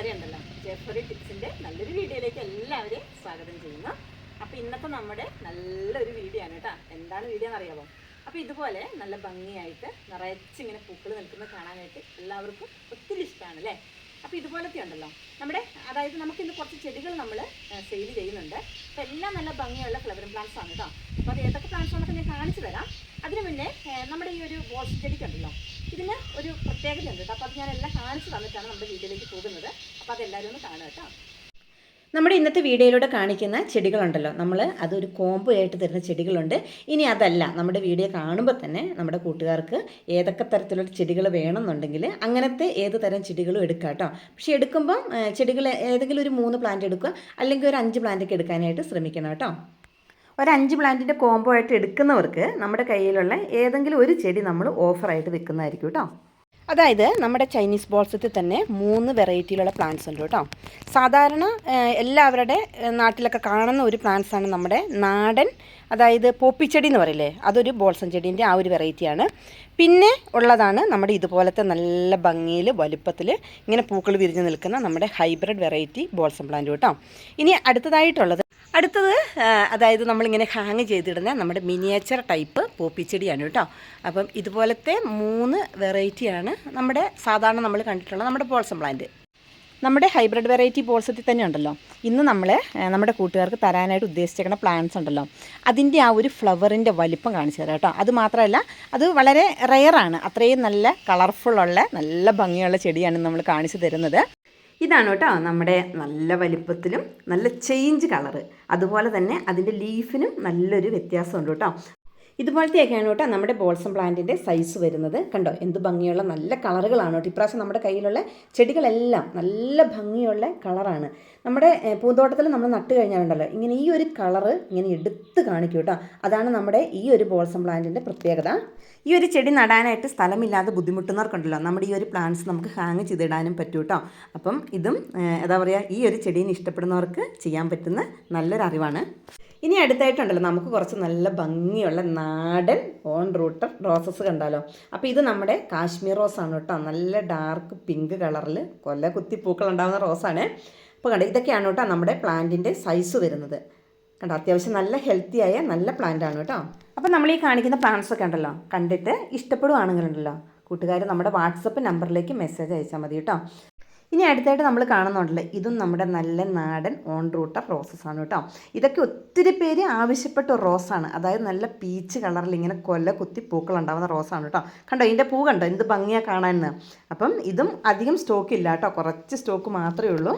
പഞ്ചസാര ഉണ്ടല്ലോ ജെഫറി ടിപ്സിന്റെ നല്ലൊരു വീഡിയോയിലേക്ക് എല്ലാവരെയും സ്വാഗതം ചെയ്യുന്നു. അപ്പൊ ഇന്നത്തെ നമ്മുടെ നല്ലൊരു വീഡിയോ ആണ് കേട്ടോ. എന്താണ് വീഡിയോ എന്നറിയാമോ അപ്പൊ ഇതുപോലെ നല്ല ഭംഗിയായിട്ട് നിറച്ചിങ്ങനെ പൂക്കൾ നിൽക്കുന്നത് കാണാനായിട്ട് എല്ലാവർക്കും ഒത്തിരി ഇഷ്ടമാണ് അല്ലേ അപ്പൊ ഇതുപോലത്തെ ഉണ്ടല്ലോ. നമ്മുടെ അതായത് നമുക്ക് ഇന്ന് കുറച്ച് ചെടികൾ നമ്മൾ സെയിൽ ചെയ്യുന്നുണ്ട്. അപ്പൊ എല്ലാം നല്ല ഭംഗിയുള്ള ഫ്ലവറിംഗ് പ്ലാന്റ്സ് ആണ് കേട്ടോ. അപ്പൊ അത് ഏതൊക്കെ പ്ലാന്റ്സ് ആണെന്നൊക്കെ ഞാൻ കാണിച്ചു തരാം. അതിനു മുന്നേ നമ്മുടെ ഈ ഒരു ബോൾസ് ചെടിക്കുണ്ടല്ലോ ഇതിന് ഒരു പ്രത്യേകത ഉണ്ട് അപ്പോൾ അത് ഞാനെല്ലാം കാണിച്ചു തന്നിട്ടാണ് നമ്മുടെ വീട്ടിലേക്ക് പോകുന്നത്. അപ്പോൾ അതെല്ലാവരും ഒന്ന് കാണുക കേട്ടോ. നമ്മുടെ ഇന്നത്തെ വീഡിയോയിലൂടെ കാണിക്കുന്ന ചെടികളുണ്ടല്ലോ. നമ്മൾ അതൊരു കോംബോ ആയിട്ട് തരുന്ന ചെടികളുണ്ട്. ഇനി അതല്ല നമ്മുടെ വീഡിയോ കാണുമ്പോൾ തന്നെ നമ്മുടെ കൂട്ടുകാർക്ക് ഏതൊക്കെ തരത്തിലുള്ള ചെടികൾ വേണമെന്നുണ്ടെങ്കിൽ അങ്ങനത്തെ ഏത് തരം ചെടികളും എടുക്കുക കേട്ടോ. പക്ഷേ എടുക്കുമ്പം ചെടികൾ ഏതെങ്കിലും ഒരു മൂന്ന് പ്ലാന്റ് എടുക്കുക അല്ലെങ്കിൽ ഒരു അഞ്ച് പ്ലാന്റ് ഒക്കെ എടുക്കാനായിട്ട് ശ്രമിക്കണം കേട്ടോ. ഒരു അഞ്ച് പ്ലാന്റിന്റെ കോംബോ ആയിട്ട് എടുക്കുന്നവർക്ക് നമ്മുടെ കയ്യിലുള്ള ഏതെങ്കിലും ഒരു ചെടി നമ്മൾ ഓഫറായിട്ട് വെക്കുന്നതായിരിക്കും കേട്ടോ. അതായത് നമ്മുടെ ചൈനീസ് ബോൾസത്തിൽ തന്നെ മൂന്ന് വെറൈറ്റിയിലുള്ള പ്ലാന്റ്സ് ഉണ്ട് കേട്ടോ. സാധാരണ എല്ലാവരുടെ നാട്ടിലൊക്കെ കാണുന്ന ഒരു പ്ലാന്റ്സ് ആണ് നമ്മുടെ നാടൻ അതായത് പോപ്പിച്ചെടി എന്ന് പറയില്ലേ? അതൊരു ബോൾസം ചെടീന്റെ ആ ഒരു വെറൈറ്റിയാണ് പിന്നെ ഉള്ളതാണ് നമ്മുടെ ഇതുപോലത്തെ നല്ല ഭംഗിയിൽ വലുപ്പത്തിൽ ഇങ്ങനെ പൂക്കൾ വിരിഞ്ഞ് നിൽക്കുന്ന നമ്മുടെ ഹൈബ്രിഡ് വെറൈറ്റി ബോൾസം പ്ലാന്റ് കേട്ടോ. ഇനി അടുത്തതായിട്ടുള്ളത് അടുത്തത് അതായത് നമ്മളിങ്ങനെ ഹാങ് ചെയ്തിടുന്ന നമ്മുടെ മിനിയേച്ചർ ടൈപ്പ് പോപ്പിച്ചെടിയാണ് കേട്ടോ. അപ്പം ഇതുപോലത്തെ മൂന്ന് വെറൈറ്റിയാണ് നമ്മുടെ സാധാരണ നമ്മൾ കണ്ടിട്ടുള്ള നമ്മുടെ ബോൾസം പ്ലാന്റ് നമ്മുടെ ഹൈബ്രിഡ് വെറൈറ്റി ബോൾസത്തിൽ തന്നെ ഉണ്ടല്ലോ. ഇന്ന് നമ്മൾ നമ്മുടെ കൂട്ടുകാർക്ക് തരാനായിട്ട് ഉദ്ദേശിച്ചേക്കുന്ന പ്ലാന്റ്സ് ഉണ്ടല്ലോ. അതിന്റെ ആ ഒരു ഫ്ലവറിന്റെ വലിപ്പം കാണിച്ചു തരാം കേട്ടോ. അത് മാത്രമല്ല അത് വളരെ റെയറാണ് അത്രയും നല്ല കളർഫുള്ളുള്ള നല്ല ഭംഗിയുള്ള ചെടിയാണ് നമ്മൾ കാണിച്ചു തരുന്നത്. ഇതാണ് കേട്ടോ നമ്മുടെ നല്ല വലിപ്പത്തിലും നല്ല ചേഞ്ച് കളറ് അതുപോലെ തന്നെ അതിന്റെ ലീഫിനും നല്ലൊരു വ്യത്യാസമുണ്ട് കേട്ടോ. ഇതുപോലത്തെയൊക്കെയാണ് കേട്ടോ നമ്മുടെ ബോൾസം പ്ലാന്റിന്റെ സൈസ് വരുന്നത്. കണ്ടോ എന്ത് ഭംഗിയുള്ള നല്ല കളറുകളാണ് കേട്ടോ. ഇപ്രാവശ്യം നമ്മുടെ കയ്യിലുള്ള ചെടികളെല്ലാം നല്ല ഭംഗിയുള്ള കളറാണ്. നമ്മുടെ പൂന്തോട്ടത്തിൽ നമ്മൾ നട്ട് കഴിഞ്ഞാലുണ്ടല്ലോ ഇങ്ങനെ ഈ ഒരു കളറ് ഇങ്ങനെ എടുത്ത് കാണിക്കും കേട്ടോ. അതാണ് നമ്മുടെ ഈ ഒരു ബോൾസം പ്ലാന്റിന്റെ പ്രത്യേകത. ഈ ഒരു ചെടി നടാനായിട്ട് സ്ഥലമില്ലാതെ ബുദ്ധിമുട്ടുന്നവർക്കുണ്ടല്ലോ. നമ്മുടെ ഈ ഒരു പ്ലാന്റ്സ് നമുക്ക് ഹാങ് ചെയ്തിടാനും പറ്റും കേട്ടോ. അപ്പം ഇതും എന്താ പറയുക ഈ ഒരു ചെടീനെ ഇഷ്ടപ്പെടുന്നവർക്ക് ചെയ്യാൻ പറ്റുന്ന നല്ലൊരു അറിവാണ് ഇനി അടുത്തായിട്ടുണ്ടല്ലോ നമുക്ക് കുറച്ച് നല്ല ഭംഗിയുള്ള നാടൻ ഓൺ റൂട്ടർ റോസസ് കണ്ടാലോ. അപ്പോൾ ഇത് നമ്മുടെ കാശ്മീർ റോസാണ് കേട്ടോ. നല്ല ഡാർക്ക് പിങ്ക് കളറിൽ കൊല്ല കുത്തി പൂക്കൾ ഉണ്ടാകുന്ന റോസാണ് അപ്പോൾ കണ്ടോ ഇതൊക്കെയാണ് കേട്ടോ നമ്മുടെ പ്ലാന്റിന്റെ സൈസ് വരുന്നത്. കണ്ടോ അത്യാവശ്യം നല്ല ഹെൽത്തി ആയ നല്ല പ്ലാന്റ് ആണ് കേട്ടോ. അപ്പോൾ നമ്മൾ ഈ കാണിക്കുന്ന പ്ലാന്റ്സ് ഒക്കെ ഉണ്ടല്ലോ കണ്ടിട്ട് ഇഷ്ടപ്പെടുവാണെങ്കിലുണ്ടല്ലോ. കൂട്ടുകാർ നമ്മുടെ വാട്സപ്പ് നമ്പറിലേക്ക് മെസ്സേജ് അയച്ചാൽ മതി കേട്ടോ. ഇനി അടുത്തായിട്ട് നമ്മൾ കാണുന്നുണ്ടല്ലോ ഇതും നമ്മുടെ നല്ല നാടൻ ഓൺ റോസസ് ആണ് കേട്ടോ. ഇതൊക്കെ ഒത്തിരി പേര് ആവശ്യപ്പെട്ട റോസാണ് അതായത് നല്ല പീച്ച് കളറിൽ ഇങ്ങനെ കൊല്ല കുത്തി പൂക്കൾ ഉണ്ടാവുന്ന റോസാണ് കേട്ടോ. കണ്ടോ ഇതിന്റെ പൂ കണ്ടോ? എന്ത് ഭംഗിയാണ് കാണാൻ അപ്പം ഇതും അധികം സ്റ്റോക്ക് ഇല്ല കേട്ടോ. കുറച്ച് സ്റ്റോക്ക് മാത്രമേ ഉള്ളൂ.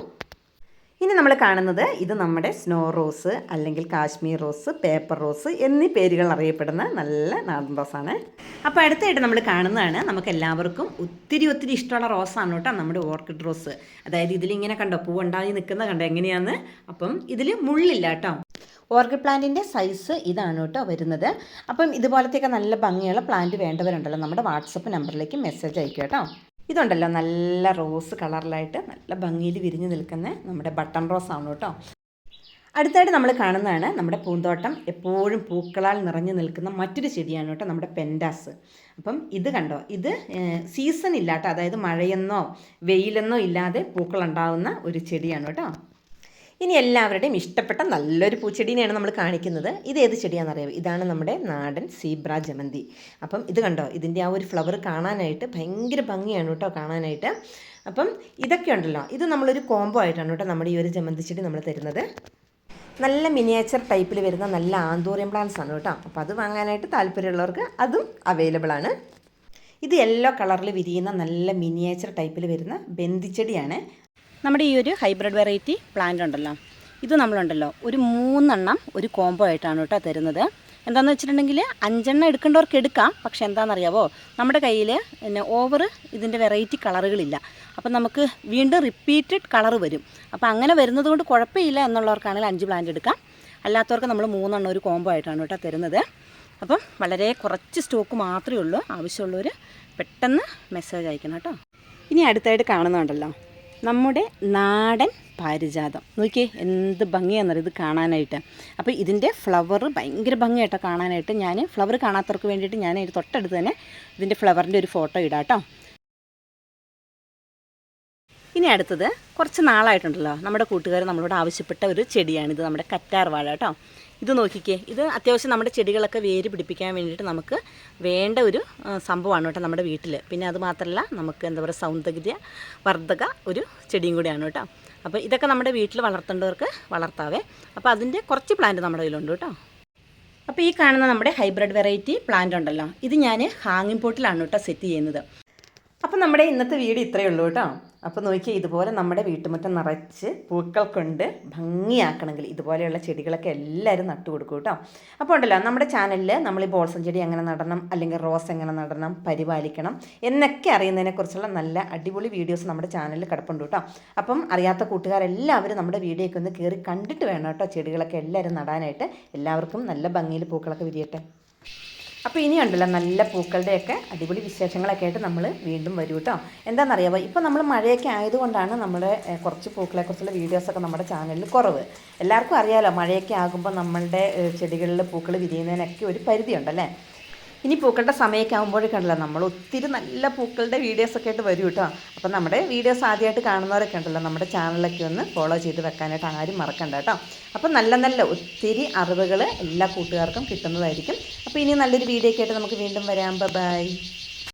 ഇനി നമ്മൾ കാണുന്നത് ഇത് നമ്മുടെ സ്നോ റോസ് അല്ലെങ്കിൽ കാശ്മീർ റോസ് പേപ്പർ റോസ് എന്നീ പേരുകൾ അറിയപ്പെടുന്ന നല്ല നാടൻ റോസാണ് അപ്പോൾ അടുത്തായിട്ട് നമ്മൾ കാണുന്നതാണ് നമുക്ക് എല്ലാവർക്കും ഒത്തിരി ഒത്തിരി ഇഷ്ടമുള്ള റോസാണ് കേട്ടോ നമ്മുടെ ഓർക്കിഡ് റോസ് അതായത് ഇതിലിങ്ങനെ കണ്ടോ പൂ ഉണ്ടായി നിൽക്കുന്ന കണ്ടോ എങ്ങനെയാന്ന്? അപ്പം ഇതിൽ മുള്ളില്ല കേട്ടോ. ഓർക്കിഡ് പ്ലാന്റിന്റെ സൈസ് ഇതാണ് കേട്ടോ വരുന്നത്. അപ്പം ഇതുപോലത്തെയൊക്കെ നല്ല ഭംഗിയുള്ള പ്ലാന്റ് വേണ്ടവരുണ്ടല്ലോ നമ്മുടെ വാട്സപ്പ് നമ്പറിലേക്ക് മെസ്സേജ് അയക്കുക കേട്ടോ. ഇതുണ്ടല്ലോ നല്ല റോസ് കളറിലായിട്ട് നല്ല ഭംഗിയിൽ വിരിഞ്ഞു നിൽക്കുന്ന നമ്മുടെ ബട്ടൺ റോസ് ആണ് കേട്ടോ. അടുത്തായിട്ട് നമ്മൾ കാണുന്നതാണ് നമ്മുടെ പൂന്തോട്ടം എപ്പോഴും പൂക്കളാൽ നിറഞ്ഞു നിൽക്കുന്ന മറ്റൊരു ചെടിയാണ് കേട്ടോ നമ്മുടെ പെൻഡാസ്. അപ്പം ഇത് കണ്ടോ? ഇത് സീസൺ ഇല്ല കേട്ടോ അതായത് മഴയെന്നോ വെയിലെന്നോ ഇല്ലാതെ പൂക്കളുണ്ടാവുന്ന ഒരു ചെടിയാണ് കേട്ടോ. ഇനി എല്ലാവരുടെയും ഇഷ്ടപ്പെട്ട നല്ലൊരു പൂച്ചെടീനെയാണ് നമ്മൾ കാണിക്കുന്നത്. ഇത് ഏത് ചെടിയാണെന്നറിയാം? ഇതാണ് നമ്മുടെ നാടൻ സീബ്ര ജമന്തി. അപ്പം ഇത് കണ്ടോ? ഇതിന്റെ ആ ഒരു ഫ്ലവർ കാണാനായിട്ട് ഭയങ്കര ഭംഗിയാണ് കേട്ടോ കാണാനായിട്ട്. അപ്പം ഇതൊക്കെ ഉണ്ടല്ലോ. ഇത് നമ്മളൊരു കോംബോ ആയിട്ടാണ് കേട്ടോ നമ്മുടെ ഈ ഒരു ജമന്തി ചെടി നമ്മൾ തരുന്നത്. നല്ല മിനിയേച്ചർ ടൈപ്പിൽ വരുന്ന നല്ല ആന്തോറിയം പ്ലാന്റ്സ് ആണ് കേട്ടോ. അപ്പോൾ അത് വാങ്ങാനായിട്ട് താല്പര്യമുള്ളവർക്ക് അതും അവൈലബിൾ ആണ്. ഇത് യെല്ലോ കളറിൽ വിരിയുന്ന നല്ല മിനിയേച്ചർ ടൈപ്പിൽ വരുന്ന ബന്ദിച്ചെടിയാണ് നമ്മുടെ ഈ ഒരു ഹൈബ്രിഡ് വെറൈറ്റി പ്ലാന്റ് ഉണ്ടല്ലോ. ഇത് നമ്മളുണ്ടല്ലോ. ഒരു മൂന്നെണ്ണം ഒരു കോംബോ ആയിട്ടാണ് കേട്ടോ തരുന്നത്. എന്താണെന്ന് വെച്ചിട്ടുണ്ടെങ്കിൽ അഞ്ചെണ്ണം എടുക്കേണ്ടവർക്ക് എടുക്കാം. പക്ഷേ എന്താണെന്നറിയാവോ? നമ്മുടെ കയ്യിൽ പിന്നെ ഓവർ ഇതിന്റെ വെറൈറ്റി കളറുകളില്ല. അപ്പം നമുക്ക് വീണ്ടും റിപ്പീറ്റഡ് കളർ വരും. അപ്പോൾ അങ്ങനെ വരുന്നത് കൊണ്ട് കുഴപ്പമില്ല എന്നുള്ളവർക്കാണെങ്കിൽ അഞ്ച് പ്ലാന്റ് എടുക്കാം. അല്ലാത്തവർക്ക് നമ്മൾ മൂന്നെണ്ണം ഒരു കോംബോ ആയിട്ടാണ് കേട്ടോ തരുന്നത്. അപ്പം വളരെ കുറച്ച് സ്റ്റോക്ക് മാത്രമേ ഉള്ളൂ. ആവശ്യമുള്ളവർ പെട്ടെന്ന് മെസ്സേജ് അയക്കണം കേട്ടോ. ഇനി അടുത്തായിട്ട് കാണുന്നുണ്ടല്ലോ നമ്മുടെ നാടൻ പാരിജാതം. നോക്കിയേ എന്ത് ഭംഗിയാണെന്നറിയത് ഇത് കാണാനായിട്ട്. അപ്പോൾ ഇതിന്റെ ഫ്ലവർ ഭയങ്കര ഭംഗിയായിട്ടോ കാണാനായിട്ട്. ഞാൻ ഫ്ലവർ കാണാത്തവർക്ക് വേണ്ടിയിട്ട് ഞാൻ അതിന്റെ തൊട്ടടുത്ത് തന്നെ ഇതിന്റെ ഫ്ലവറിന്റെ ഒരു ഫോട്ടോ ഇടാം കേട്ടോ ഇനി അടുത്തത് കുറച്ച് നാളായിട്ടുണ്ടല്ലോ. നമ്മുടെ കൂട്ടുകാർ നമ്മളോട് ആവശ്യപ്പെട്ട ഒരു ചെടിയാണിത്. നമ്മുടെ കറ്റാർ വാഴ കേട്ടോ. ഇത് നോക്കിക്കേ. ഇത് അത്യാവശ്യം നമ്മുടെ ചെടികളൊക്കെ വേര് പിടിപ്പിക്കാൻ വേണ്ടിയിട്ട് നമുക്ക് വേണ്ട ഒരു സംഭവമാണ് കേട്ടോ നമ്മുടെ വീട്ടിൽ പിന്നെ അത് മാത്രമല്ല നമുക്ക് എന്താ പറയുക സൗന്ദര്യ വർദ്ധക ഒരു ചെടിയും കൂടിയാണ് കേട്ടോ. അപ്പോൾ ഇതൊക്കെ നമ്മുടെ വീട്ടിൽ വളർത്തേണ്ടവർക്ക് വളർത്താവേ. അപ്പോൾ അതിന്റെ കുറച്ച് പ്ലാന്റ് നമ്മുടെ കയ്യിലുണ്ട് കേട്ടോ. അപ്പോൾ ഈ കാണുന്ന നമ്മുടെ ഹൈബ്രിഡ് വെറൈറ്റി പ്ലാന്റ് ഉണ്ടല്ലോ. ഇത് ഞാൻ ഹാങ്ങിങ് പോട്ടിലാണ് കേട്ടോ സെറ്റ് ചെയ്യുന്നത്. അപ്പോൾ നമ്മുടെ ഇന്നത്തെ വീഡിയോ ഇത്രയേ ഉള്ളൂ കേട്ടോ. അപ്പോൾ നോക്കിയാൽ ഇതുപോലെ നമ്മുടെ വീട്ടുമുറ്റം നിറച്ച് പൂക്കൾ കൊണ്ട് ഭംഗിയാക്കണമെങ്കിൽ ഇതുപോലെയുള്ള ചെടികളൊക്കെ എല്ലാവരും നട്ടു കൊടുക്കും കേട്ടോ. അപ്പോൾ ഉണ്ടല്ലോ നമ്മുടെ ചാനലിൽ നമ്മൾ ഈ ബോൾസം ചെടി എങ്ങനെ നടണം അല്ലെങ്കിൽ റോസ് എങ്ങനെ നടണം പരിപാലിക്കണം എന്നൊക്കെ അറിയുന്നതിനെക്കുറിച്ചുള്ള നല്ല അടിപൊളി വീഡിയോസ് നമ്മുടെ ചാനലിൽ കിടപ്പുണ്ട് കേട്ടോ. അപ്പം അറിയാത്ത കൂട്ടുകാരെല്ലാവരും നമ്മുടെ വീഡിയോയ്ക്ക് ഒന്ന് കയറി കണ്ടിട്ട് വേണം കേട്ടോ ചെടികളൊക്കെ എല്ലാവരും നടാനായിട്ട്. എല്ലാവർക്കും നല്ല ഭംഗിയിൽ പൂക്കളൊക്കെ വിരിയട്ടെ. അപ്പോൾ ഇനി ഉണ്ടല്ലോ നല്ല പൂക്കളുടെയൊക്കെ അടിപൊളി വിശേഷങ്ങളൊക്കെ ആയിട്ട് നമ്മൾ വീണ്ടും വരും കേട്ടോ എന്താണെന്നറിയാമോ ഇപ്പോൾ നമ്മൾ മഴയൊക്കെ ആയതുകൊണ്ടാണ് നമ്മുടെ കുറച്ച് കുറച്ച് പൂക്കളെക്കുറിച്ചുള്ള വീഡിയോസൊക്കെ നമ്മുടെ ചാനലിൽ കുറവ്. എല്ലാവർക്കും അറിയാമല്ലോ മഴയൊക്കെ ആകുമ്പോൾ നമ്മളുടെ ചെടികളിൽ പൂക്കൾ വിരിയുന്നതിനൊക്കെ ഒരു പരിധിയുണ്ടല്ലേ? ഇനി പൂക്കളുടെ സമയമൊക്കെ ആകുമ്പോഴേക്കാണല്ലോ നമ്മൾ ഒത്തിരി നല്ല പൂക്കളുടെ വീഡിയോസൊക്കെ ആയിട്ട് വരും കേട്ടോ. അപ്പം നമ്മുടെ വീഡിയോസ് ആദ്യമായിട്ട് കാണുന്നവരൊക്കെ ഉണ്ടല്ലോ നമ്മുടെ ചാനലൊക്കെ ഒന്ന് ഫോളോ ചെയ്ത് വെക്കാനായിട്ട് ആരും മറക്കണ്ട കേട്ടോ. അപ്പം നല്ല നല്ല ഒത്തിരി അറിവുകൾ എല്ലാ കൂട്ടുകാർക്കും കിട്ടുന്നതായിരിക്കും. അപ്പോൾ ഇനി നല്ലൊരു വീഡിയോ ഒക്കെ ആയിട്ട് നമുക്ക് വീണ്ടും വരാം. ബൈ